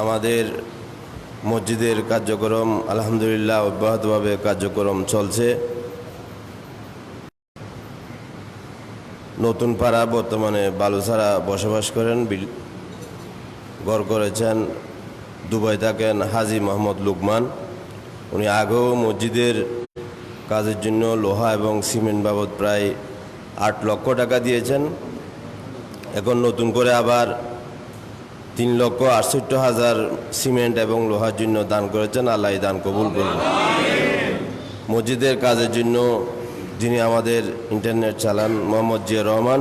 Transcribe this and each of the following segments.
আমাদের মসজিদের কার্যক্রম আলহামদুলিল্লাহ অব্যাহতভাবে কার্যক্রম চলছে। নতুন পাড়া বর্তমানে বালুছাড়া বসবাস করেন ঘর করেছেন, দুবাই থাকেন হাজি মোহাম্মদ লুকমান। উনি আগেও মসজিদের কাজের জন্য লোহা এবং সিমেন্ট বাবদ প্রায় আট লক্ষ টাকা দিয়েছেন। এখন নতুন করে আবার তিন লক্ষ আটষট্টি হাজার সিমেন্ট এবং লোহার জন্য দান করেছেন। আল্লাহ দান কবুল করুন। মসজিদের কাজের জন্য যিনি আমাদের ইন্টারনেট চালান, মোহাম্মদ জিয়া রহমান,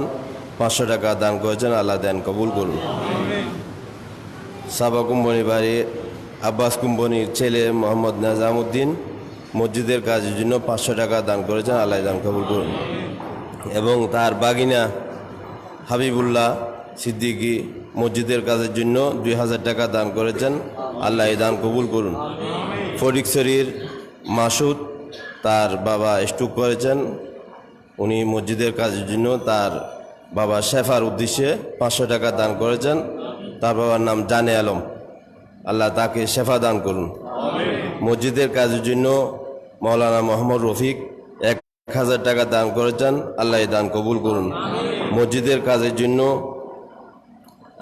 পাঁচশো টাকা দান করেছেন। আল্লাহ দান কবুল করুন। সাবা কুম্বনি বাড়ি, আব্বাস কুম্বনির ছেলে মোহাম্মদ নাজামুদ্দিন মসজিদের কাজের জন্য পাঁচশো টাকা দান করেছেন। আল্লাহ দান কবুল করুন। এবং তার বাগিনা হাবিবুল্লাহ সিদ্দিকী মসজিদের কাজের জন্য দুই হাজার টাকা দান করেছেন। আল্লাহ এই দান কবুল করুন। ফটিকছড়ির মাসুদ তার বাবা স্টুক করেছেন। উনি মসজিদের কাজের জন্য তার বাবা শেফার উদ্দেশ্যে পাঁচশো টাকা দান করেছেন। তার বাবার নাম জানে আলম। আল্লাহ তাকে শেফা দান করুন। মসজিদের কাজের জন্য মৌলানা মোহাম্মদ রফিক এক হাজার টাকা দান করেছেন। আল্লাহ দান কবুল করুন। মসজিদের কাজের জন্য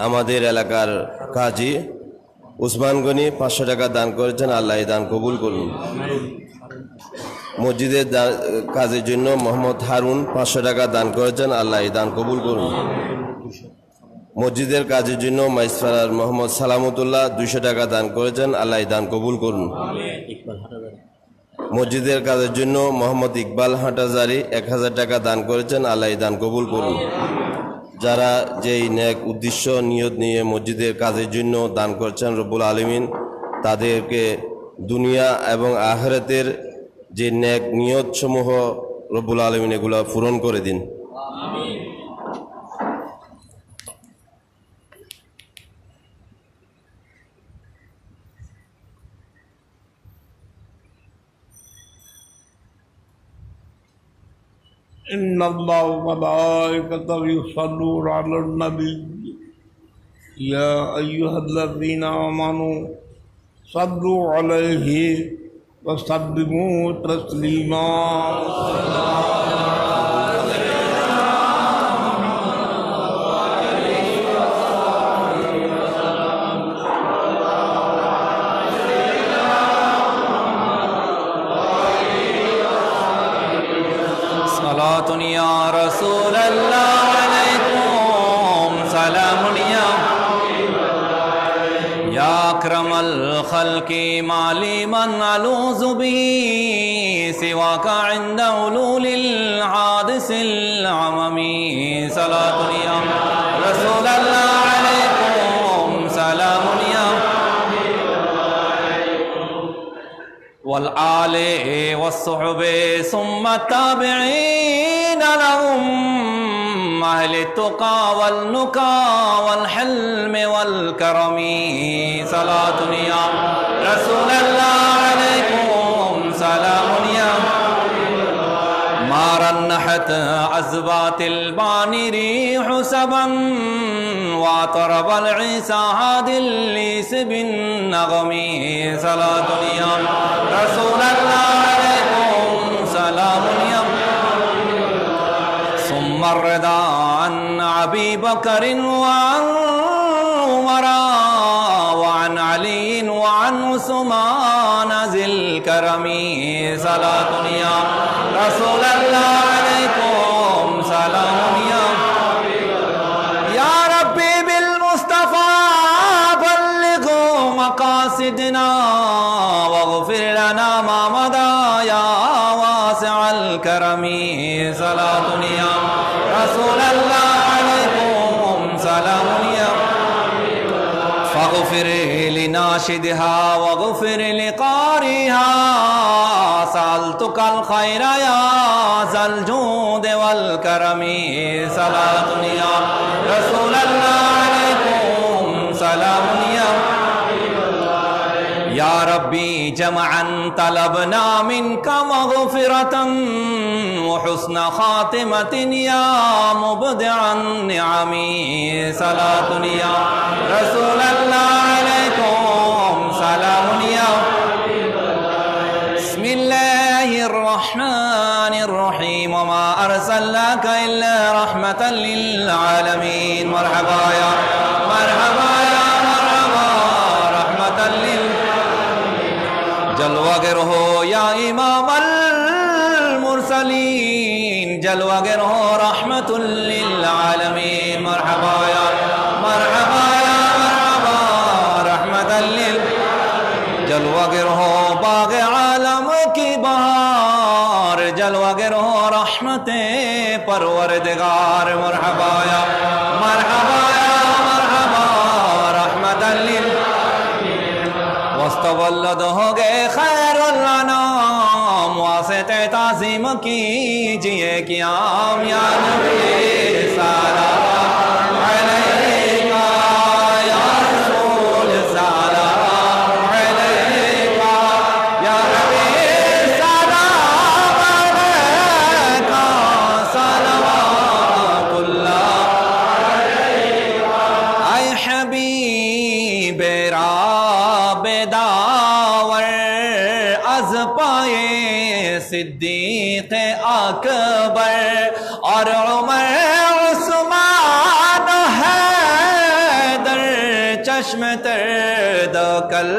আমাদের এলাকার কাজী উসমান গনি পাঁচশো টাকা দান করেছেন, আল্লাহ দান কবুল করুন। মসজিদের কাজের জন্য মোহাম্মদ হারুন পাঁচশো টাকা দান করেছেন, আল্লাহ দান কবুল করুন। মসজিদের কাজের জন্য মাইসফারার মোহাম্মদ সালামতুল্লাহ দুইশো টাকা দান করেছেন, আল্লাহ দান কবুল করুন। মসজিদের কাজের জন্য মোহাম্মদ ইকবাল হাঁটাজারি এক হাজার টাকা দান করেছেন, আল্লাহ দান কবুল করুন। যারা যেই ন্যাক উদ্দেশ্য, নিয়ত নিয়ে মসজিদের কাজের জন্য দান করছেন রব্বুল আলমিন, তাদেরকে দুনিয়া এবং আহরাতের যে ন্যাক নিয়তসমূহ রব্বুল আলমিন এগুলো পূরণ করে দিন। ان اللہ ملائکتہ یصلون علی النبی یا ایہا الذین آمنوا صلوا علیہ وسلموا تسلیما لي من ألوذ به سواك عند أولول الحادث العمم. صلاة يا رسول الله عليكم سلام يا والآل والصحب ثم التابعين لهم. أهل التقى والنكى والحلم والكرم. صلاة يا رسول الله عليكم. سلام يا ما رنحت عزبات الباني ريح سبا واطرب العيسى هادي الليس بالنغم. صلاة يا رسول الله عليكم. الرضا عن أبي بكر وعن عمر وعن علي وعن عثمان ذي الكرم صلاة يا رسول الله عليكم سلام يا يا ربي بالمصطفى بلغ مقاصدنا واغفر لنا ما مضى يا واسع الكرم صلاة يا لناشدها واغفر لقارئها سألتك الخير يا ذا الجود والكرم. صلاة يا رسول الله عليكم سلام يا يا ربي جمعا طلبنا منك مغفرة وحسن خاتمة يا مبدع النعم. صلاة يا رسول الله عليكم. سلام يا بسم الله الرحمن الرحيم. وما أرسلناك إلا رحمة للعالمين. مرحبا يا مرحبا يا مرحبا. رحمة للعالمين جلوة رو يا إمام المرسلين. جلوة رو رحمة للعالمين পরওয়ারদেগার মারহাবা ইয়া মারহাবা ইয়া মারহাবা রহমাতাল লিল واستولد ہو گئے خیر الانام واسط تعظیم کیجئے قیام یا نبی سارا सिद्दीक अकबर और उमर उस्मान हैदर चश्म तर दकल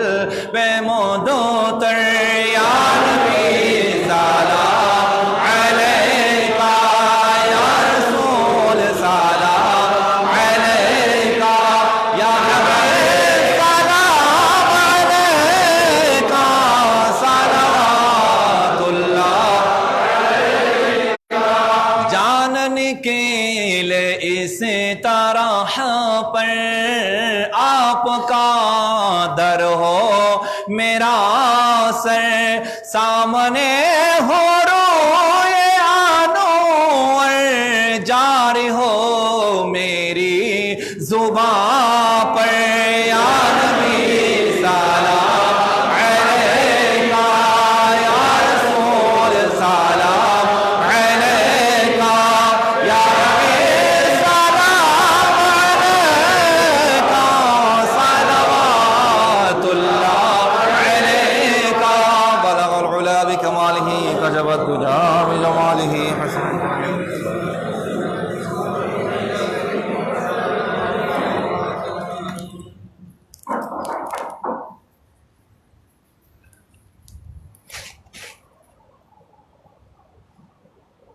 बे मोदो तर या पर आपका दर हो मेरा सर सामने हो।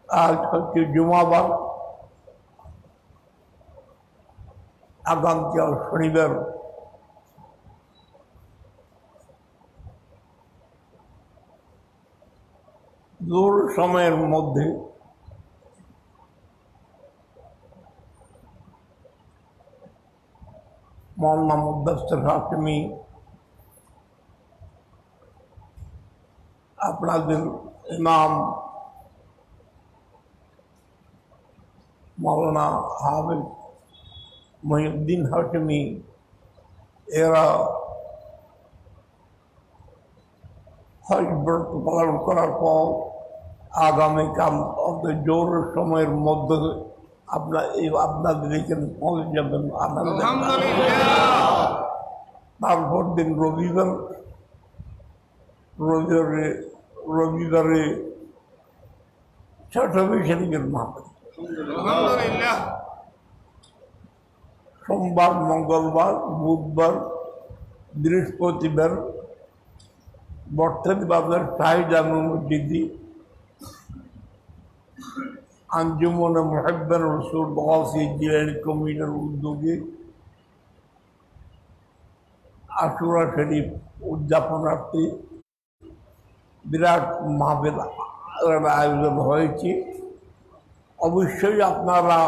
আজ হচ্ছে জুমাবার। আগামীকাল শনিবার। দূর সময়ের মধ্যে মৌলানা মুদাস্তার হাকিমি আপনাদের ইমাম মৌলানা হাফিজ মহিউদ্দিন হাকিমি এরা হজ ব্রত পালন করার পর আগামীকাল জোর সময়ের মধ্যে আপনার এই আপনাদের এখানে পৌঁছে যাবেন তারপর দিন রবিবার রবিবারে রবিবারে ছোট শরীফের মাহফিল। সোমবার, মঙ্গলবার, বুধবার, বৃহস্পতিবার, বর্তমান বাজার শাহিজান মসজিদি আঞ্জুমনে মোহাব্বান রসুল বহাসি জিলানি কমিটির উদ্যোগে আশুরা শরীফ উদযাপনার্থে বিরাট মাহবিল আয়োজন হয়েছে। অবশ্যই আপনারা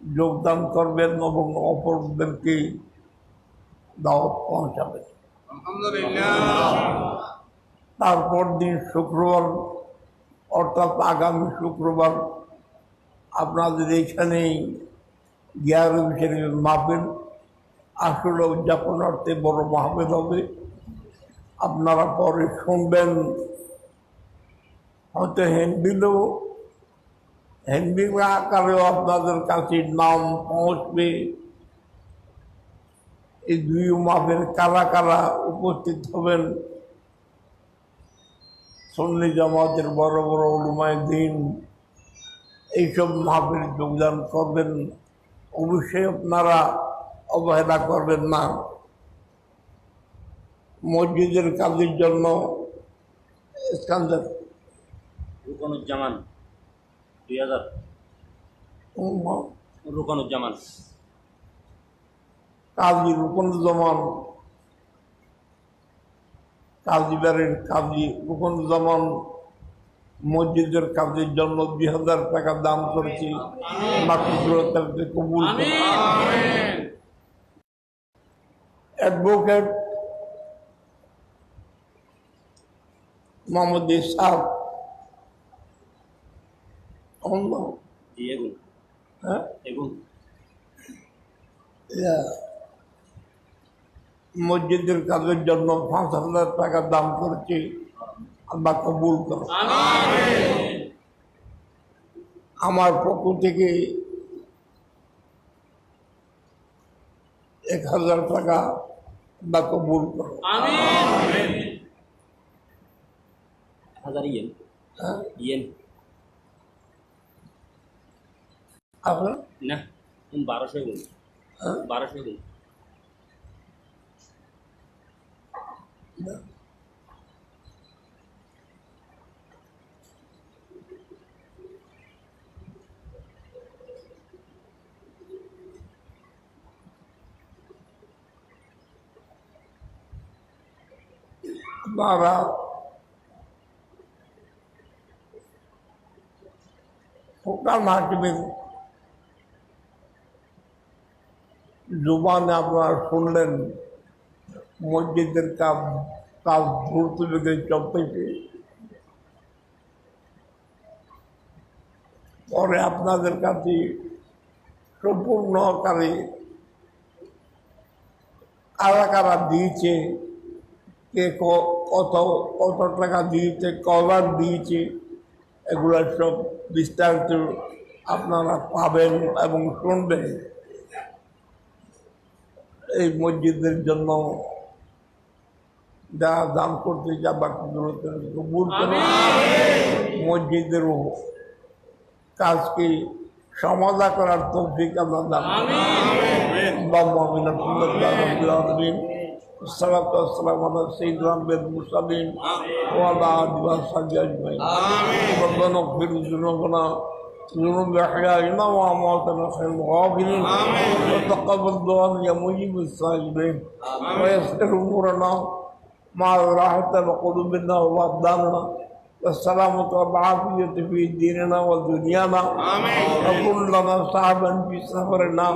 যোগদান করবেন এবং অপরদেরকে দাওয়াত পৌঁছাবেন। তারপর দিন শুক্রবার, অর্থাৎ আগামী শুক্রবার আপনাদের এইখানেই গিয়ার শরীফ মাহফিল, আসলে উদযাপনার্থে বড় মাহফিল হবে। আপনারা পরে শুনবেন, হয়তো হ্যান্ডবিলও হ্যান্ডবিল আকারেও আপনাদের কাছে নাম পৌঁছবে এই দুই মাপের কারা কারা উপস্থিত হবেন? সন্নি জামাতের বড় বড় উলুমায় দিন, এইসব মাহফিল যোগদান করবেন অবশ্যই আপনারা অবহেলা করবেন না। মসজিদের কাজের জন্য স্কান্দার রুকনুজ্জামান। দুই হাজার। রুকনুজ্জামান। কাজী রুকনুজ্জামান। কাজী বাড়ির কাজী রুকনুজ্জামান মসজিদের কাজের জন্য দুই হাজার টাকা দাম করেছি। কবুল। অ্যাডভোকেট মোহাম্মদ ইসাদ এগুন। হ্যাঁ? এগুন। মসজিদের কাজের জন্য পাঁচ হাজার টাকা দাম করেছি। আল্লাহ কবুল করো। আমার পক্ষ থেকে এক হাজার টাকা আল্লাহ কবুল করো। হাজার ইয়েন। হ্যাঁ? ইয়েন। আপনার না বারোশো এগুন হ্যাঁ? বারোশো এগুন আপনারা ফোকাল হাকিমের জুবানে আপনারা শুনলেন, মসজিদের কাপ কাজ দ্রুত বেগে চলতেছে পরে আপনাদের কাছে সম্পূর্ণ আকারে কারা কারা দিয়েছে, কে ক- কত কত টাকা দিয়েছে কবার দিয়েছে, এগুলো সব বিস্তারিত আপনারা পাবেন এবং শুনবেন। এই মসজিদের জন্য যারা দান করতে যা বাকি কবুল করে মসজিদের কাজকে সমাধা করার তৌফিক আমরা দান اللهم امين الحمد لله رب العالمين والصلاة والسلام على سيدنا محمد المرسلين وعلى آله وصحبه أجمعين ربنا اغفر ذنوبنا ذنوب أحيائنا وأمواتنا خير الغافرين وتقبل دعاء يا مجيب السائلين ويسر أمورنا. مع راحة وقلوبنا وأبداننا. والسلامة والعافية في ديننا ودنيانا. وكن لنا صاحبا في سفرنا.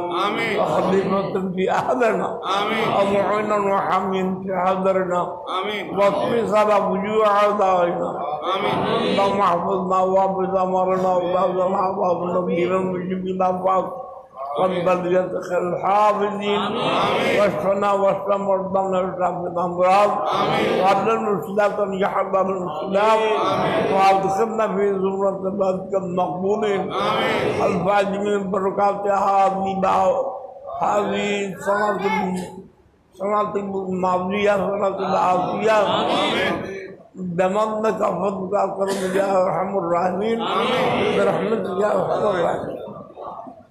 وخليفة في أهلنا. ومعينا وحميا في حضرنا واطمس على وجوه أعدائنا اللهم احفظنا واحفظ أمرنا وبعض الأحباب النبينا المجيب الأنفاق رب بيدك الحافظين. واشفنا واشف مرضانا واشف امراض وعبد المسلمات أن يحب المسلمات وأدخلنا في زمرة عبادك المقبولين الفاج من بركاتها هذه هذه صلاة صلاة الماضية صلاة العافية. دمرنا كفرك يا أرحم الراحمين. برحمتك يا أرحم الراحمين.